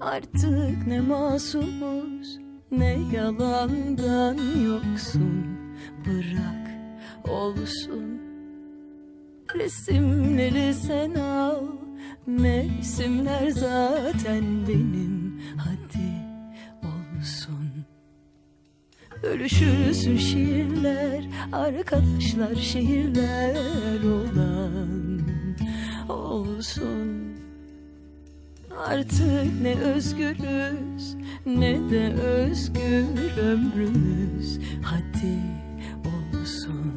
Artık ne masumuz ne yalandan yoksun. Bırak olsun. Resimleri sen al Mevsimler zaten benim. Hadi olsun. Ölüşürsün şiirler Arkadaşlar şehirler olan Olsun Artık ne özgürüz ne de özgür ömrümüz. Hadi olsun.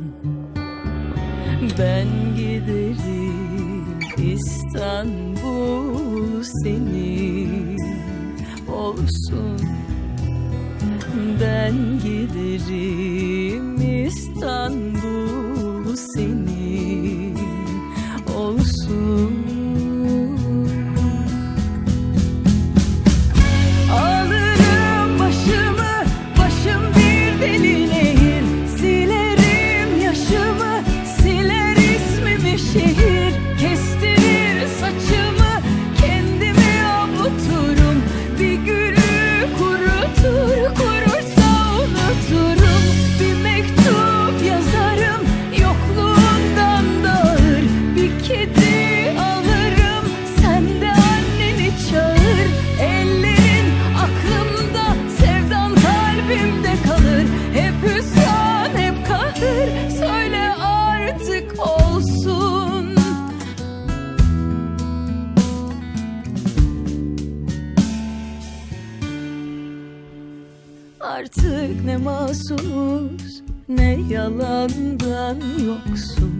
Ben giderim İstanbul senin olsun. Ben giderim Artık ne masumuz ne yalandan yoksun